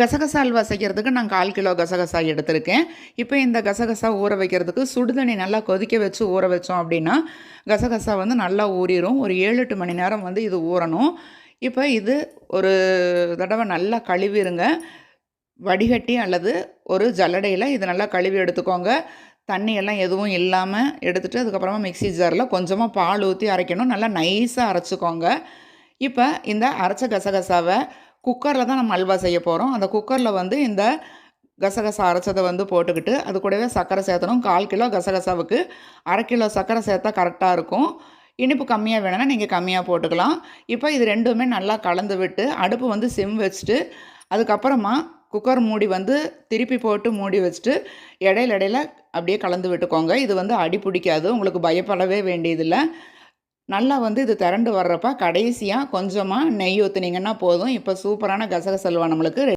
கசகசா அல்வா செய்கிறதுக்கு நான் கால் கிலோ கசகசா எடுத்திருக்கேன். இப்போ இந்த கசகசா ஊற வைக்கிறதுக்கு சுடுதண்ணி நல்லா கொதிக்க வச்சு ஊற வச்சோம் அப்படின்னா கசகசா வந்து நல்லா ஊறிடும் ஒரு ஏழு எட்டு மணி நேரம் வந்து இது ஊறணும். இப்போ இது ஒரு தடவை நல்லா கழுவிருங்க. வடிகட்டி அல்லது ஒரு ஜல்லடையில் இது நல்லா கழுவி எடுத்துக்கோங்க. தண்ணியெல்லாம் எதுவும் இல்லாமல் எடுத்துகிட்டு அதுக்கப்புறமா மிக்சி ஜாரில் கொஞ்சமாக பால் ஊற்றி அரைக்கணும். நல்லா நைஸாக அரைச்சிக்கோங்க. இப்போ இந்த அரைச்ச கசகசாவை குக்கரில் தான் நம்ம அல்வா செய்ய போகிறோம் அந்த குக்கரில் வந்து இந்த கசகசா அரைச்சதை வந்து போட்டுக்கிட்டு அது கூடவே சர்க்கரை சேர்த்தணும். கால் கிலோ கசகசாவுக்கு அரை கிலோ சர்க்கரை சேர்த்தா கரெக்டாக இருக்கும். இனிப்பு கம்மியாக வேணும்னா நீங்கள் கம்மியாக போட்டுக்கலாம். இப்போ இது ரெண்டுமே நல்லா கலந்து விட்டு அடுப்பு வந்து சிம் வச்சுட்டு அதுக்கப்புறமா குக்கர் மூடி வந்து திருப்பி போட்டு மூடி வச்சுட்டு இடையில இடையில அப்படியே கலந்து விட்டுக்கோங்க. இது வந்து அடி பிடிக்காது. உங்களுக்கு பயப்படவே வேண்டியதில்லை. நல்லா வந்து இது திரண்டு வர்றப்ப கடைசியாக கொஞ்சமாக நெய் ஊற்றுனீங்கன்னா போதும். இப்போ சூப்பரான கசகசல்வா நம்மளுக்கு